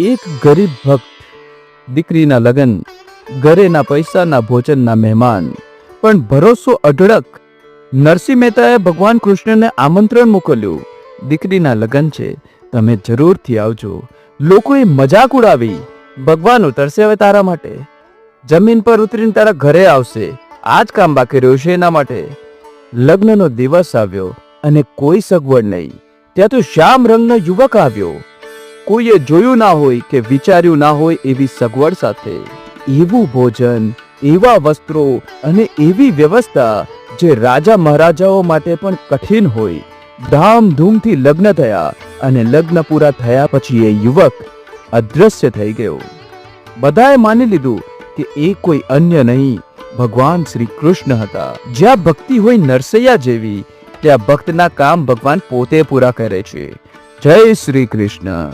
એક ગરીબ ભક્ત, દીકરીના લગ્ન, ઘરેના પૈસાના ભોજનના મહેમાન, પણ ભરોસો અઢળક. નરસિંહ મહેતાએ ભગવાન કૃષ્ણને આમંત્રણ મોકલ્યું, દીકરીના લગ્ન છે, તમે જરૂરથી આવજો. લોકોએ મજાક ઉડાવી. ભગવાન ઉતરશે હવે તારા માટે. જમીન પર ઉતરીને તારા ઘરે આવશે. આ જ કામ બાકી રહ્યું છે એના માટે. લગ્નનો દિવસ આવ્યો અને કોઈ સગવડ નહીં. ત્યાં તો શ્યામ રંગનો યુવક આવ્યો. કોઈએ જોયું ના હોય કે વિચાર્યું ના હોય એવી સગવડ સાથે. એવું ભોજન, એવા વસ્ત્રો અને એવી વ્યવસ્થા જે રાજા મહારાજાઓ માટે પણ કઠિન હોય. ધામધૂમથી લગ્ન થયા અને લગ્ન પૂરા થયા પછી એ યુવક અદ્રશ્ય થઈ ગયો. બધાએ માની લીધું કે એ કોઈ અન્ય નહીં, ભગવાન શ્રી કૃષ્ણ હતા. જ્યાં ભક્તિ હોય નરસૈયા જેવી, ત્યાં ભક્તના કામ ભગવાન પોતે પૂરા કરે છે. જય શ્રી કૃષ્ણ.